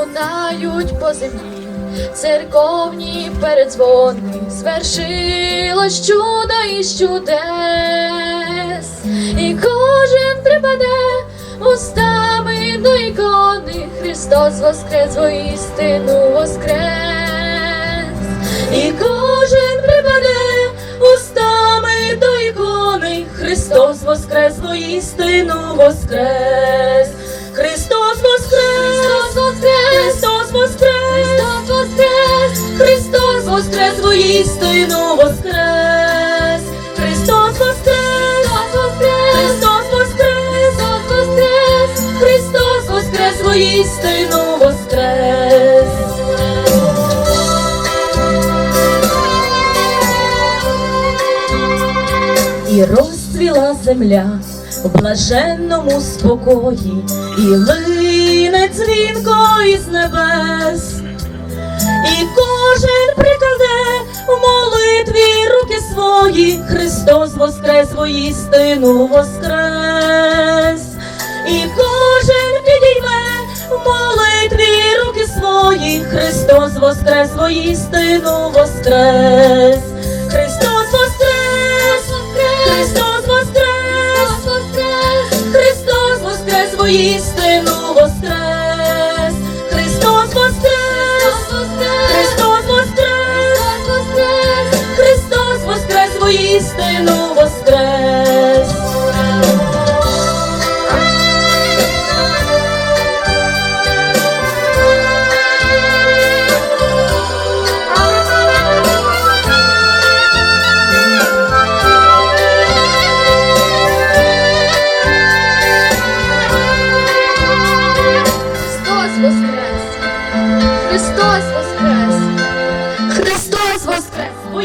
лунають по землі, церковні передзвони, звершилось чудо із чудес, і кожен припаде устами до ікони, Христос воскрес, воістину воскрес, і кожен припаде устами до ікони, Христос воскрес, воістину воскрес. Воскрес! воістину воскрес! Христос воскрес! Христос воскрес! Христос воскрес! воістину воскрес! І розцвіла земля в блаженному спокої, і лине дзвінко із небес, і кожен прикладе в молитві руки свої, Христос воскрес, воістину воскрес, і кожен підійме в молитві руки свої, Христос воскрес, воістину воскрес, Христос воскрес, Христос воскрес, Христос воскрес, воістину воскрес, воістину воскрес. Христос воскрес! Христос воскрес!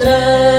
Воскрес!